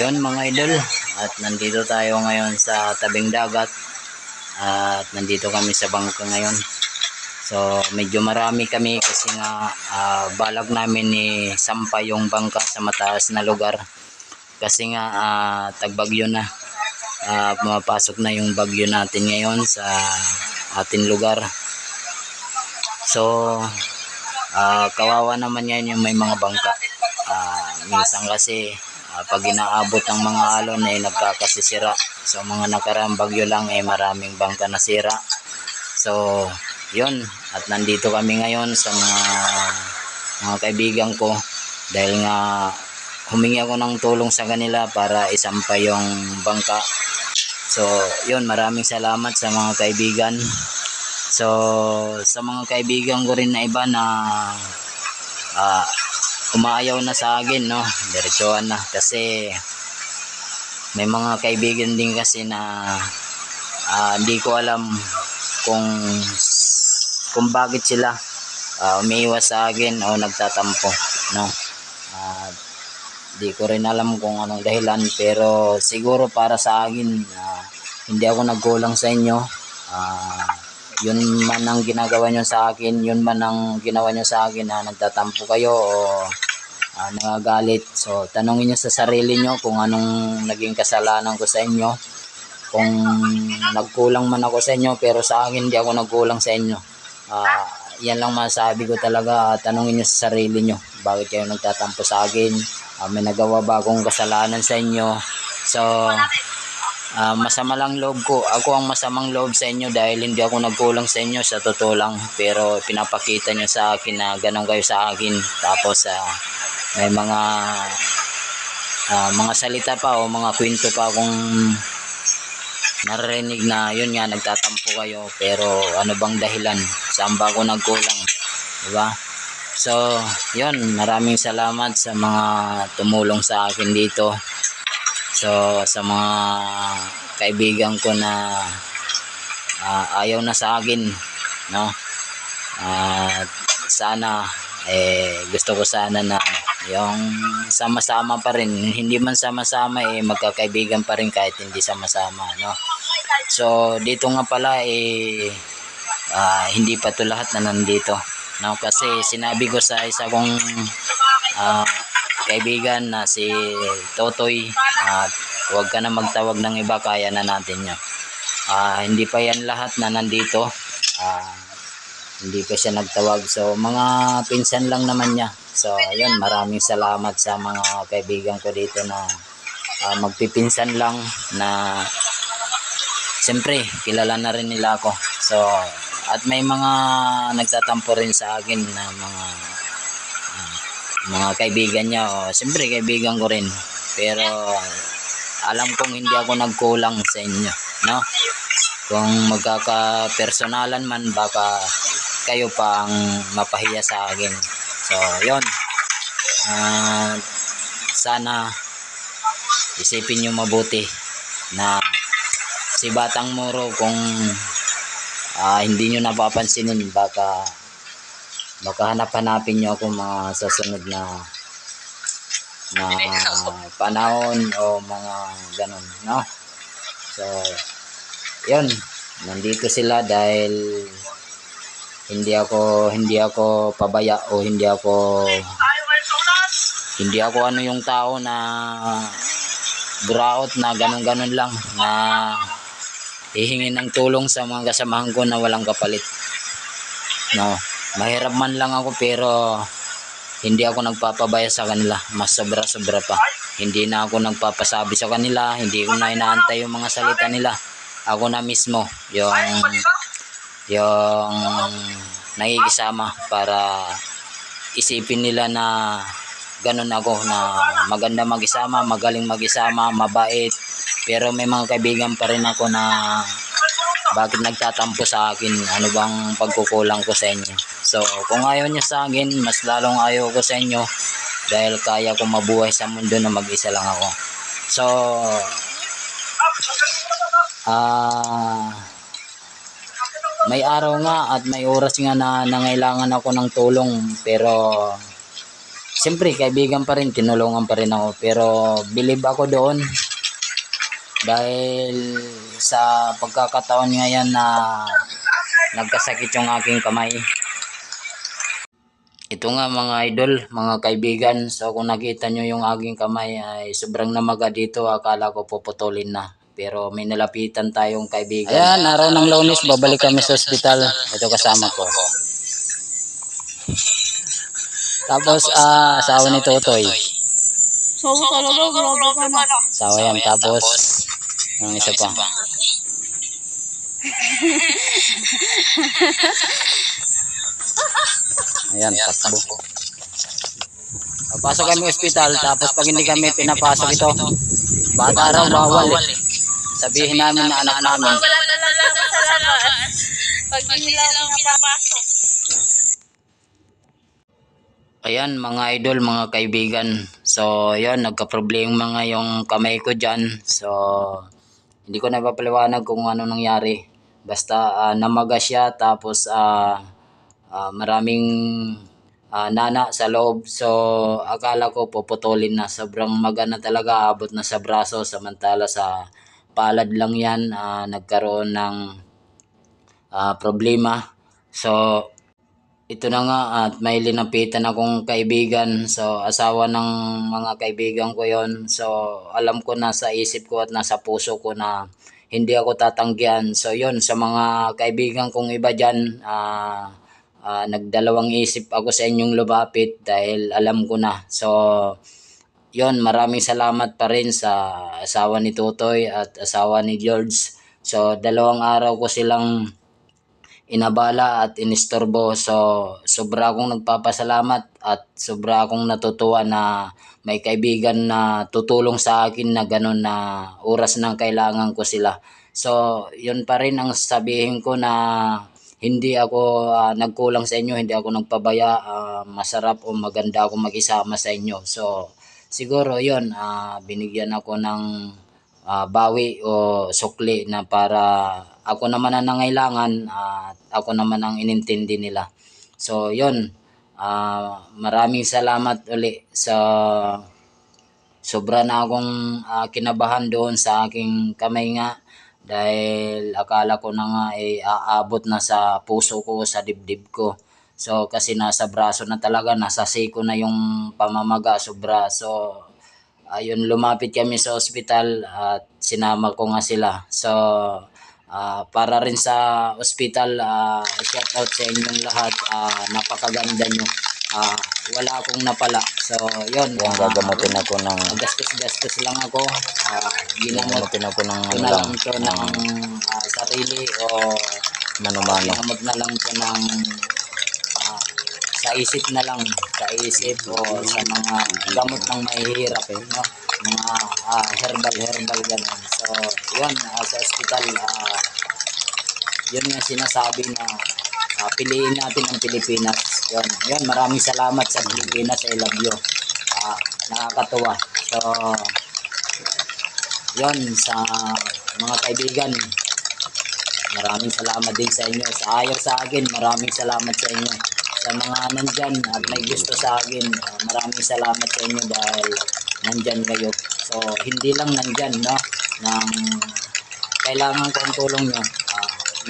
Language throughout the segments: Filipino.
Yun mga idol, at nandito tayo ngayon sa tabing dagat at nandito kami sa bangka ngayon. So medyo marami kami kasi nga ah, balag namin ni sampa yung bangka sa mataas na lugar. Kasi nga ah, tagbagyo na. Ah, pumapasok na yung bagyo natin ngayon sa ating lugar. So ah, kawawa naman yan yung may mga bangka. Ah, minsan kasi ah, pag inaabot ng mga alon ay nagkakasisira. So mga nakaraang bagyo lang eh maraming bangka nasira. So yun at nandito kami ngayon sa mga mga kaibigan ko dahil nga humingi ako ng tulong sa kanila para isampa yung bangka. So yun maraming salamat sa mga kaibigan. So sa mga kaibigan ko rin na iba na ah, umaayaw na sa akin no? Diretsuhan na. Kasi may mga kaibigan din kasi na ah, hindi ko alam kung kung bakit sila ah, umiiwas sa akin o nagtatampo no? Ah, di ko rin alam kung anong dahilan pero siguro para sa akin ah, hindi ako nagkulang sa inyo. Ah, yun man ang ginagawa nyo sa akin yun man ang ginawa nyo sa akin na nagtatampo kayo o ah, nagagalit. So tanongin nyo sa sarili nyo kung anong naging kasalanan ko sa inyo. Kung nagkulang man ako sa inyo pero sa akin hindi ako nagkulang sa inyo. Ah, yan lang masabi ko talaga. Tanongin nyo sa sarili nyo. Bakit kayo nagtatampo sa akin? Ah, may nagawa ba akong kasalanan sa inyo? So ah, masama lang loob ko. Ako ang masamang loob sa inyo dahil hindi ako nagkulang sa inyo sa totoo lang. Pero pinapakita nyo sa akin na ganun kayo sa akin. Tapos ah, may mga ah, mga salita pa o mga kwento pa akong narinig na yun nga nagtatampo kayo. Pero ano bang dahilan? Saan ba ako nagkulang? Di ba so yun. Maraming salamat sa mga tumulong sa akin dito so sa mga kaibigan ko na ah, ayaw na sa akin no? At sana eh gusto ko sana na yung sama-sama pa rin. Hindi man sama-sama eh magkakaibigan pa rin kahit hindi sama-sama no? So dito nga pala eh ah, hindi pa to lahat na nandito no? Kasi sinabi ko sa isa kong ah, kaibigan na si Totoy at huwag ka na magtawag ng iba kaya na natin yun. Ah, hindi pa yan lahat na nandito. Ah, hindi pa siya nagtawag. So mga pinsan lang naman niya. So yun maraming salamat sa mga kaibigan ko dito na ah, magpipinsan lang na siyempre kilala na rin nila ako. So at may mga nagtatampo rin sa akin na mga mga kaibigan niya o siyempre kaibigan ko rin. Pero alam kong hindi ako nagkulang sa inyo no? Kung magkaka-personalan man baka kayo pa ang mapahiya sa akin. So yon Ah, sana isipin nyo mabuti na si Batang Moro kung ah, hindi nyo napapansinin baka baka hanap-hanapin nyo ako mga susunod na na panahon o mga ganun no? So yun. Nandito sila dahil hindi ako hindi ako pabaya o hindi ako hindi ako ano yung tao na graot na ganun ganun lang na hihingi ng tulong sa mga kasamahan ko na walang kapalit no mahirap man lang ako pero hindi ako nagpapabaya sa kanila. Mas sobra sobra pa. Hindi na ako nagpapasabi sa kanila. Hindi ko na inaantay yung mga salita nila. Ako na mismo yung yung nakikisama para isipin nila na ganun ako na maganda mag-isama, magaling mag-isama, mabait. Pero may mga kaibigan pa rin ako na bakit nagtatampo sa akin, ano bang pagkukulang ko sa inyo. So, kung ayaw niyo sa akin, mas lalong ayaw ko sa inyo dahil kaya ko mabuhay sa mundo na mag-isa lang ako. So, ah may araw nga at may oras nga na nangailangan ako ng tulong pero siyempre kaibigan pa rin, tinulungan pa rin ako. Pero believe ako doon dahil sa pagkakataon ngayon na nagkasakit yung aking kamay. Ito nga mga idol, mga kaibigan. So kung nakita nyo yung aking kamay ay sobrang namaga dito. Akala ko puputulin na. Pero may nalapitan tayong kaibigan. Ayan, araw ng lunes, babalik kami sa ospital. Ito kasama ko. Tapos, ah, asawa ni Totoy. So, talaga, grabe ka na. Asawa yan. Tapos, yung isa pa. Ayan, takbo. Papasok kami ospital, tapos pag hindi kami pinapasok ito, bata raw bawal eh. Sabihin namin na anak namin. Wala talaga ako sa labas. Pag hindi nila ako pinapasok. Ayan mga idol, mga kaibigan. So, yun, nagka-problema nga yung kamay ko dyan. So, hindi ko na papaliwanag kung ano nangyari. Basta ah, namaga siya, tapos ah, ah, maraming ah, nana sa loob. So, akala ko puputulin na. Sobrang maga na talaga, abot na sa braso. Samantala sa palad lang yan, ah, nagkaroon ng ah, problema. So, ito na nga at may linapitan akong kaibigan. So, asawa ng mga kaibigan ko yon So, alam ko na sa isip ko at nasa puso ko na hindi ako tatanggihan. So, yon sa mga kaibigan kong iba dyan, ah, ah, nagdalawang isip ako sa inyong lumapit dahil alam ko na. So, yon maraming salamat pa rin sa asawa ni Tutoy at asawa ni George. So, dalawang araw ko silang inabala at inistorbo. So, sobra akong nagpapasalamat at sobra akong natutuwa na may kaibigan na tutulong sa akin na gano'n na oras ng kailangan ko sila. So, yun pa rin ang sabihin ko na hindi ako ah, nagkulang sa inyo, hindi ako nagpabaya, ah, masarap o maganda ako makisama sa inyo. So, siguro yun, ah, binigyan ako ng ah, bawi o sukli na para ako naman ang nangailangan at ako naman ang inintindi nila. So, yun. ah, maraming salamat uli sa sobra na akong ah, kinabahan doon sa aking kamay nga dahil akala ko na nga ay aabot na sa puso ko, sa dibdib ko. So, kasi nasa braso na talaga, nasa siko na yung pamamaga, sobra. So, ayun lumapit kami sa ospital at sinama ko nga sila. So ah, para rin sa ospital, uh, shout out sa inyong lahat. Ah, napakaganda nyo. Ah, wala akong napala. So yun. Yung gagamutin ako ng... Gastos-gastos lang ako. Uh, ginamot ako ng... Ko na lang ito ng ah, sarili o manumano. Ginamot na lang ito ng ah, sa isip na lang, sa isip o sa mga gamot ng mahihirap, eh, no? mga ah, herbal, herbal ganun. So, yun, ah, sa hospital, ah, yun nga sinasabi na ah, piliin natin ang Pilipinas. Yun, yun, maraming salamat sa Pilipinas. I love you. Ah, nakakatuwa. So, yun, sa mga kaibigan, maraming salamat din sa inyo. Sa ayaw sa akin, maraming salamat sa inyo sa mga nandyan at may gusto sa akin, uh, maraming salamat sa inyo dahil nandyan kayo. So, hindi lang nandyan, no? Nang kailangan ko ang tulong nyo.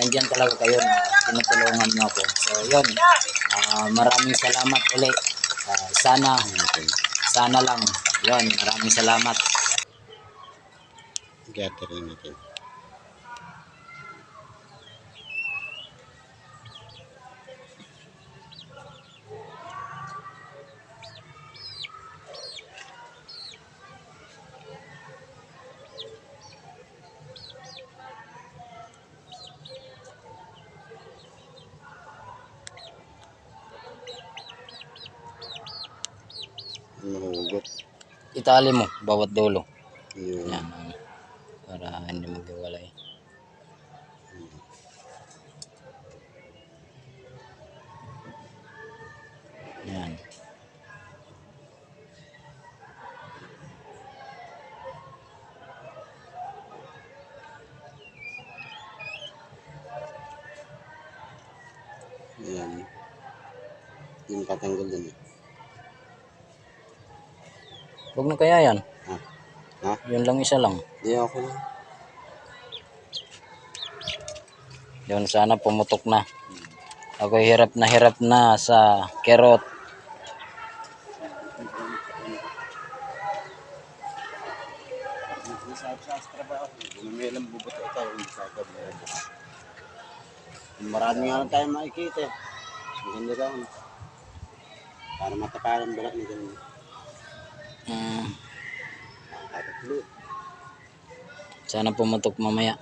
Nandyan talaga kayo na tinutulungan nyo ako. So, yun. Uh, maraming salamat ulit. Uh, sana, sana lang. Yun, maraming salamat. gathering natin. Mahugot. Itali mo, bawat dulo. Yun. Yan. uh, Para hindi maghiwalay. Yan. Ayan. Yung tatanggal dun eh. Huwag na kaya yan. Ha? Ha? Yun lang isa lang. Di ako lang. Yun, sana pumutok na. Ako hirap na hirap na sa kerot. Hindi. Marami nga lang tayo makikita. eh. Maganda daw. Para matakalan balak ni ganun. Tatatlo. sana pumutok mamaya.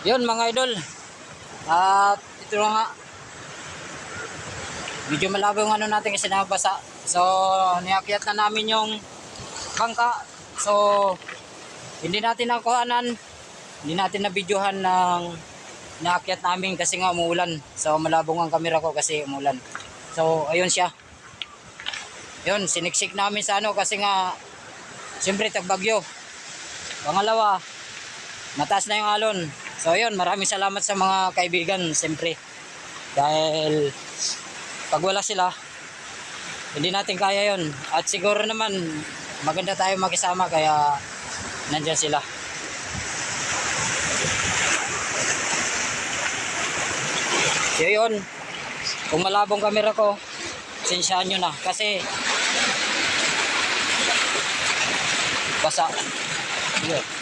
Yun mga idol. At ito nga. Medyo malabo yung ano natin kasi nabasa. So, niakyat na namin yung bangka. So, hindi natin nakuhanan. Hindi natin nabidyohan ng naakyat namin kasi nga umuulan. So, malabo ang camera ko kasi umuulan. So, ayun siya. Yun, siniksik namin sa ano kasi nga siyempre tagbagyo. Pangalawa, mataas na yung alon. So yun, maraming salamat sa mga kaibigan, siyempre. Dahil pag wala sila, hindi natin kaya yon At siguro naman, maganda tayo makisama kaya nandyan sila. So yun, kung malabong kamera ko, sensyahan nyo na. Kasi, basa. Yun.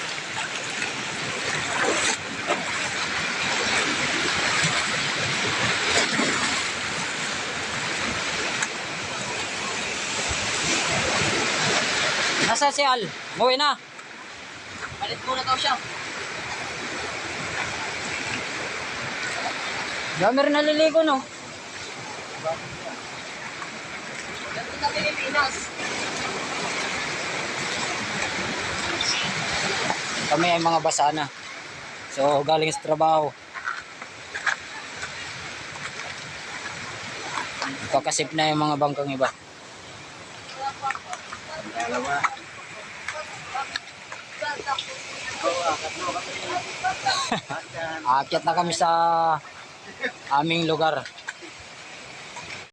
Nasa si Al? Muwi na. Palit muna daw siya. Dami rin naliligo, no? Ganito sa Pilipinas. Kami ay mga basa na. So, galing sa trabaho. Kakasip na yung mga bangkang iba. Aakyat na kami sa aming lugar.